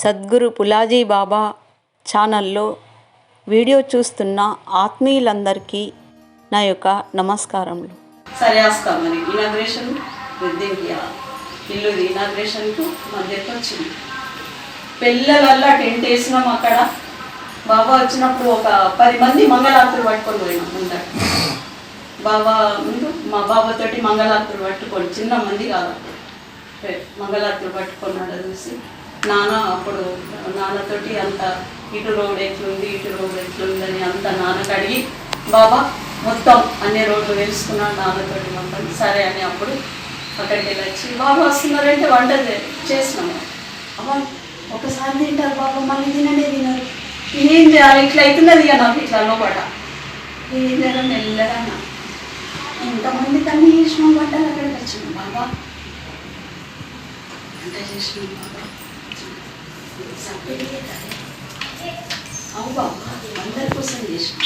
సద్గురు పులాజీ బాబా ఛానల్లో వీడియో చూస్తున్న ఆత్మీయులందరికీ నా యొక్క నమస్కారములు. సరే వస్తాం మరి ఇనాగ్రేషన్ ఇల్లు ఇనాగ్రేషన్కు మధ్యకి వచ్చింది. పిల్లలల్లా టెంట్ వేసినాం అక్కడ. బాబా వచ్చినప్పుడు ఒక పది మంది మంగళార్తులు పట్టుకొని పోయినాం ముందర. బాబా ముందు మా బాబాతోటి మంగళార్తులు పట్టుకొని చిన్న మంది కాదు అప్పుడు. పట్టుకున్నాడు చూసి నాన్న అప్పుడు నాన్నతోటి అంత ఇటు రోడ్ ఎట్లుంది ఇటు రోడ్ ఎట్లుంది అని అంత నాన్నకు అడిగి బాబా మొత్తం అన్ని రోడ్లు వేసుకున్నాను నాన్నతోటి మొత్తం సరే అని అప్పుడు అక్కడికి వెళ్ళి వచ్చి బాబా వస్తున్నారంటే వంట చేసినాము. అమ్మ ఒకసారి తింటారు బాబా మళ్ళీ తిననే తినరు. ఏం చేయాలి? ఇట్లా అవుతున్నది ఇక నాకు ఇట్లా లోపట ఏం చేయాలి? మెల్లగా అన్నా. ఇంతమంది కన్నీ చేసినాం వంటలు అక్కడికి వచ్చినాం బాబా. వంట చేసినాం బాబా. అవు బాబా అందరి కోసం చేసినాం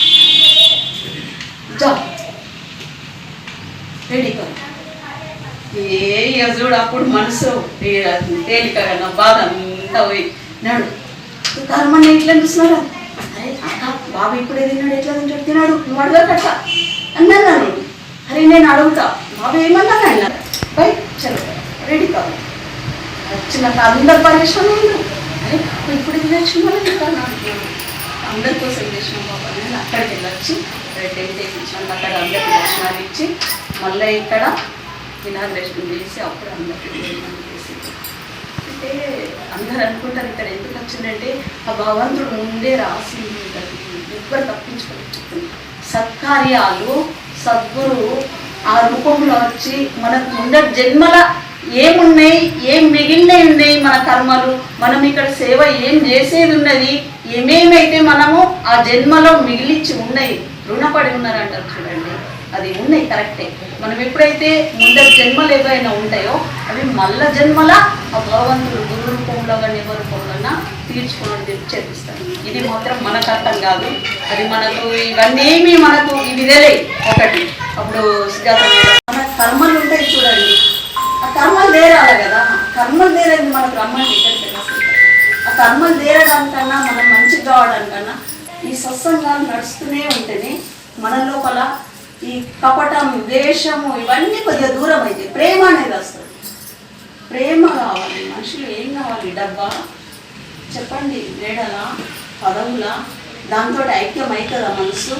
రెడీ ఏ యజుడు అప్పుడు మనసు తేలికగా నా బాధ అంతా పోయి నాడు కర్మన్న ఇట్లా చూస్తున్నారా అరే అక్క బాబు ఇప్పుడే తిన్నాడు ఎట్లా తింటాడు తిన్నాడు నువ్వు అడగకట్ట అన్నాను నేను అరే నేను అడుగుతా బాబు ఏమన్నా అన్నారు బై చలో రెడీ కావాలి వచ్చిన అందరు పరిశ్రమ అరే ఇప్పుడు తినచ్చు మళ్ళీ చెప్పాను నాకు అందరి కోసం చేసినాం బాబా. నేను అక్కడికి వెళ్ళొచ్చి. టెంట్ ఇచ్చాను అక్కడ అందరికి దర్శనాలు ఇచ్చి మళ్ళీ ఇక్కడ ఇనాగ్రేషన్ చేసి అప్పుడు అందరికి చేసి. అంటే అందరు అనుకుంటారు ఇక్కడ ఎందుకు వచ్చిందంటే ఆ భగవంతుడు ముందే రాసి ఎవ్వరు తప్పించుకొని సత్కార్యాలు సద్గురు ఆ రూపంలో వచ్చి మనకు ముందర జన్మల ఏమున్నాయి? ఏం మిగిలినవి ఉన్నాయి మన కర్మలు? మనం ఇక్కడ సేవ ఏం చేసేది ఉన్నది? ఏమేమైతే మనము ఆ జన్మలో మిగిలిచ్చి ఉన్నాయి? రుణపడి ఉన్నారంటారు చూడండి. అది ఉన్నాయి కరెక్టే. మనం ఎప్పుడైతే ముందర జన్మలు ఏవైనా ఉంటాయో అవి మల్ల జన్మల ఆ భగవంతుడు గురు రూపంలో కానీ ఎవరి రూపంలో తీర్చుకోవడం చేపిస్తాడు ఇది మాత్రం మనకు అర్థం కాదు. అది మనకు ఇవన్నీ మనకు ఇవి ఒకటి. అప్పుడు మన కర్మలు కర్మలు తీరాలి కదా. కర్మలు తీరేది మనకు రమ్మంటే ఇక్కడికి ఆ కర్మలు తీరడానికన్నా మనం మంచి కావడానికన్నా ఈ సత్సంగాలు నడుస్తూనే ఉంటేనే మన లోపల ఈ కపటం ద్వేషము ఇవన్నీ కొద్దిగా దూరం అయితే ప్రేమ అనేది వస్తుంది. ప్రేమ కావాలి. మనుషులు ఏం కావాలి? డబ్బా? చెప్పండి. మేడల పదవుల? దాంతో ఐక్యం అవుతుందా మనసు?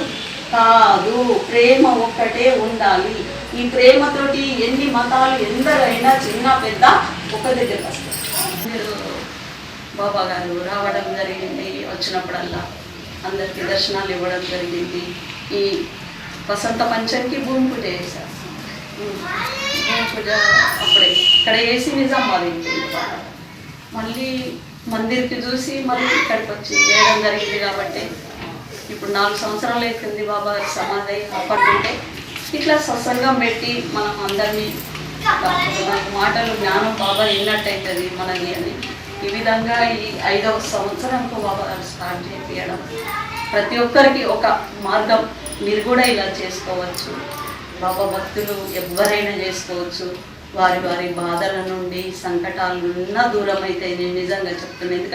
కాదు. ప్రేమ ఒక్కటే ఉండాలి. ఈ ప్రేమతోటి ఎన్ని మతాలు ఎందరైనా చిన్న పెద్ద ఒక దగ్గరకు వస్తారు. మీరు బాబా గారు రావడం జరిగింది వచ్చినప్పుడల్లా. అందరికీ దర్శనాలు ఇవ్వడం జరిగింది. ఈ వసంత పంచంకి భూమి పూజ చేశారు. భూమి పూజ అప్పుడే. ఇక్కడ వేసి నిజామాబాద్ మళ్ళీ మందిర్కి చూసి మళ్ళీ ఇక్కడికి వచ్చి చేయడం జరిగింది కాబట్టి. ఇప్పుడు నాలుగు సంవత్సరాలు అవుతుంది బాబా సమాధి అప్పటింటే ఇట్లా సత్సంగం పెట్టి మనం అందరినీ మాటలు జ్ఞానం బాబా విన్నట్టయితుంది మనది అని ఈ విధంగా ఈ ఐదవ సంవత్సరంకు బాబా స్టార్ట్ చేయడం ప్రతి ఒక్కరికి ఒక మార్గం మీరు కూడా ఇలా చేసుకోవచ్చు. బాబా భక్తులు ఎవరైనా చేసుకోవచ్చు. వారి వారి బాధల నుండి సంకటాల నుండి దూరం అయితే నేను నిజంగా చెప్తున్నాను ఎందుకంటే